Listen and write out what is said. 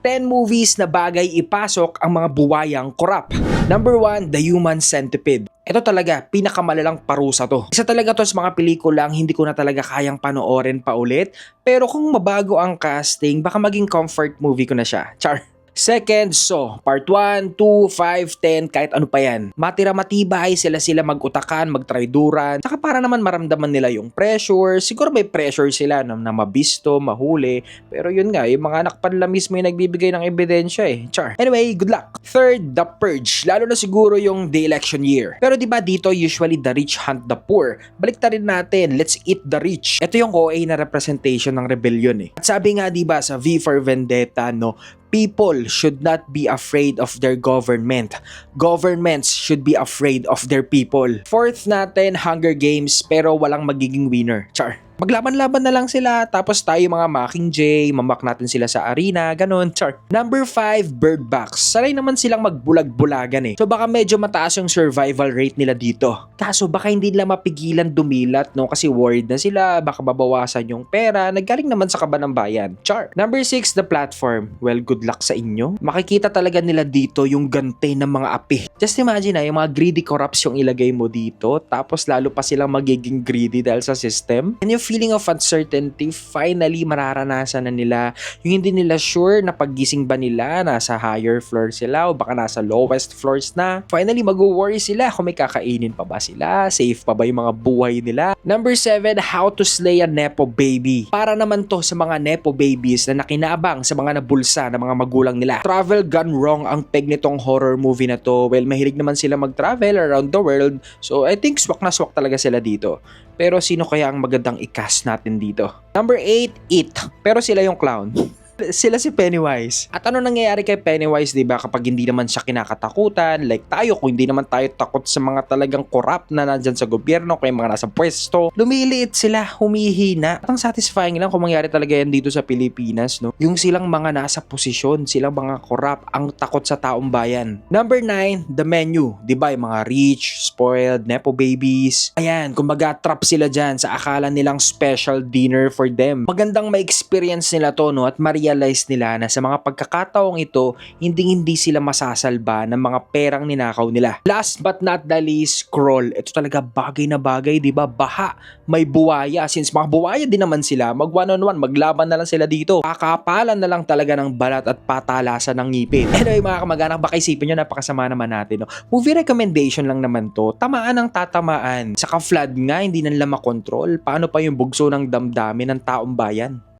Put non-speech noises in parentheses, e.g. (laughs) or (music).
10 movies na bagay ipasok ang mga buwayang korap. Number 1, The Human Centipede. Ito talaga, pinakamalalang parusa to. Isa talaga to sa mga pelikulang hindi ko na talaga kayang panoorin pa ulit. Pero kung mabago ang casting, baka maging comfort movie ko na siya. Char. Second, so, part 1, 2, 5, 10, kahit ano pa yan. Matira matibay, sila sila magutakan, magtrayduran. Saka para naman maramdaman nila yung pressure. Siguro may pressure sila na, na mabisto, mahuli. Pero yun nga, yung mga anak panla mismo yung nagbibigay ng ebidensya eh. Char. Anyway, good luck. Third, The Purge. Lalo na siguro yung the election year. Pero di ba dito usually the rich hunt the poor. Balik rin natin, let's eat the rich. Ito yung OA na representation ng rebellion eh. At sabi nga di ba sa V for Vendetta no, people should not be afraid of their government. Governments should be afraid of their people. Fourth natin, Hunger Games, pero walang magiging winner. Char. Maglaban-laban na lang sila, tapos tayo mga Mockingjay, mamak natin sila sa arena, ganun, char. Number 5, Bird Box. Sanay naman silang magbulag-bulagan eh. So baka medyo mataas yung survival rate nila dito. Kaso baka hindi nila mapigilan dumilat, no? Kasi worried na sila, baka babawasan yung pera, naggaling naman sa kaba ng bayan. Char. Number 6, The Platform. Well, good luck sa inyo. Makikita talaga nila dito yung gante ng mga api. Just imagine na, yung mga greedy corrupts yung ilagay mo dito, tapos lalo pa silang magiging greedy dahil sa system. And yung feeling of uncertainty, finally mararanasan na nila. Yung hindi nila sure na paggising ba nila, nasa higher floor sila o baka nasa lowest floors na. Finally, mag-worry sila kung may kakainin pa ba sila, safe pa ba yung mga buhay nila. Number 7, how to slay a nepo baby. Para naman to sa mga nepo babies na nakinabang sa mga nabulsa ng mga magulang nila. Travel gone wrong ang peg nitong horror movie na to. Well, mahilig naman sila mag-travel around the world. So, I think swak na swak talaga sila dito. Pero sino kaya ang magandang i-cast natin dito? Number 8, It. Pero sila yung clown. Sila si Pennywise. At ano nangyayari kay Pennywise, 'di ba, kapag hindi naman siya kinakatakutan, like tayo kung hindi naman tayo takot sa mga talagang corrupt na nandyan sa gobyerno, kaya mga nasa pwesto, lumiliit sila, humihina. At ang satisfying lang kung mangyari talaga yan dito sa Pilipinas, no? Yung silang mga nasa posisyon, silang mga corrupt, ang takot sa taong bayan. Number 9, the menu. 'Di ba, mga rich, spoiled, nepo babies. Ayan, kumbaga trap sila dyan sa akala nilang special dinner for them. Magandang ma-experience nila to, no? At ma-realize nila na sa mga pagkakataong ito, hindi hindi sila masasalba ng mga perang ninakaw nila. Last but not the least, scroll. Ito talaga bagay na bagay, 'di ba? Baha, may buwaya. Since mga buwaya din naman sila, mag one on one, maglaban na lang sila dito. Kakapalan na lang talaga ng balat at patalasan ng ngipin. (laughs) Anyway, mga kamag-anak, baka isipin nyo, napakasama naman natin. No? Movie recommendation lang naman to. Tamaan ang tatamaan. Saka flood nga, hindi nila makontrol. Paano pa yung bugso ng damdamin ng taong bayan?